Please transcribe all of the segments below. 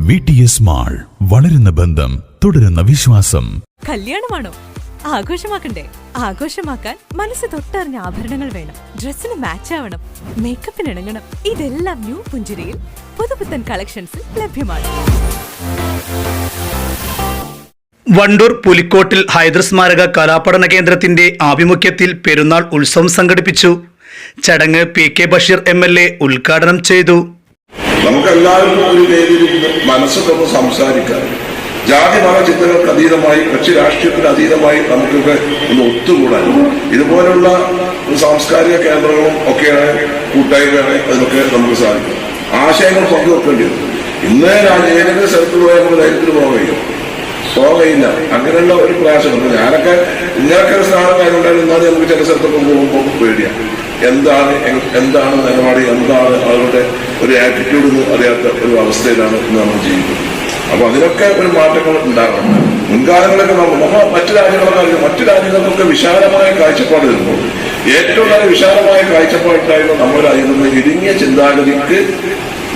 V T S mall വളരുന്ന ബന്ധം തുടരുന്ന വിശ്വാസം. കല്യാണമാണോ? ആഘോഷമാക്കണ്ടേ? ആഘോഷമാക്കാൻ മനസ്സ് തൊട്ടറിഞ്ഞ ആഭരണങ്ങൾ വേണം. ഡ്രസ്സിന് മാച്ച് ആവണം. മേക്കപ്പിന് ഇണങ്ങണം. ഇതെല്ലാം ന്യൂ പുഞ്ചിരിയിൽ പുതുപുത്തൻ കളക്ഷൻസിൽ ലഭ്യമാണ്. വണ്ടൂർ പുലിക്കോട്ടിൽ ഹൈദർ സ്മാരക കലാപഠന കേന്ദ്രത്തിന്റെ ആഭിമുഖ്യത്തിൽ പെരുന്നാൾ ഉത്സവം സംഘടിപ്പിച്ചു. ചടങ്ങ് P K Basheer M L A ഉദ്ഘാടനം ചെയ്തു. നമുക്കെല്ലാവർക്കും ഒരു വേദിയിൽ മനസ്സിലൊന്ന് സംസാരിക്കാം. ജാതി മത ചിന്തകൾക്ക് അതീതമായി കക്ഷി രാഷ്ട്രീയത്തിന് അതീതമായി നമുക്കൊക്കെ ഒന്ന് ഒത്തുകൂടാൻ. ഇതുപോലുള്ള സാംസ്കാരിക കേന്ദ്രങ്ങളും ഒക്കെയാണ് കൂട്ടായ്മയാണ് അതിനൊക്കെ നമുക്ക് സാധിക്കും. ആശയങ്ങൾ പങ്കുവെക്കേണ്ടി വരും. ഇന്ന് ഏതെങ്കിലും സ്ഥലത്ത് പോയാൽ നമ്മൾ ധൈര്യത്തിൽ പോകാൻ കഴിയും. പോകാൻ അങ്ങനെയുള്ള ഒരു പ്രാവശ്യം ഞാനൊക്കെ ഇങ്ങനൊക്കെ ഒരു എന്നാലും നമുക്ക് ചില സ്ഥലത്തൊക്കെ പോകുമ്പോൾ പേടിയാണ് എന്താണ് എന്താണ് നിലപാട്? എന്താണ് ആളുകളുടെ ഒരു ആറ്റിറ്റ്യൂഡ് ഒന്നും അറിയാത്ത ഒരു അവസ്ഥയിലാണ് ഇന്ന് നമ്മൾ ജീവിക്കുന്നത്. അപ്പൊ അതിനൊക്കെ ഒരു മാറ്റങ്ങൾ ഉണ്ടാകണം. മുൻകാലങ്ങളൊക്കെ നമ്മൾ നമ്മൾ മറ്റു രാജ്യങ്ങളൊക്കെ അറിയാം മറ്റു രാജ്യങ്ങൾക്കൊക്കെ വിശാലമായ കാഴ്ചപ്പാട് വരുമ്പോൾ ഏറ്റവും നല്ല വിശാലമായ കാഴ്ചപ്പാടുണ്ടായിരുന്ന നമ്മൾ അതിൽ ഇടുങ്ങിയ ചിന്താഗതിക്ക്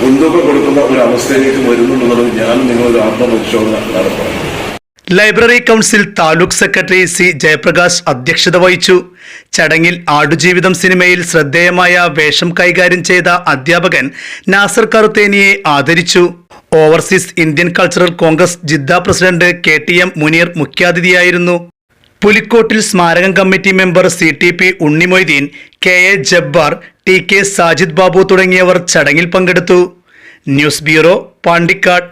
മുൻതൂക്കം കൊടുക്കുന്ന ഒരു അവസ്ഥയിലേക്ക് വരുന്നുണ്ടെന്നുള്ളത് ഞാൻ നിങ്ങളൊരു ആത്മപരിശോധന നടത്തണം. Library council taluk secretary C Jayaprakash അധ്യക്ഷത വഹിച്ചു. ചടങ്ങിൽ ആടുജീവിതം സിനിമയിൽ ശ്രദ്ധേയമായ വേഷം കൈകാര്യം ചെയ്ത അധ്യാപകൻ നാസർ കറുത്തേനിയെ ആദരിച്ചു. Overseas Indian cultural Congress Jeddah president K T M Muneer മുഖ്യാതിഥിയായിരുന്നു. പുലിക്കോട്ടിൽ സ്മാരകം committee member C T P Unnimoideen K A Jabbar T K Sajid Babu തുടങ്ങിയവർ ചടങ്ങിൽ പങ്കെടുത്തു. News bureau Pandikkad.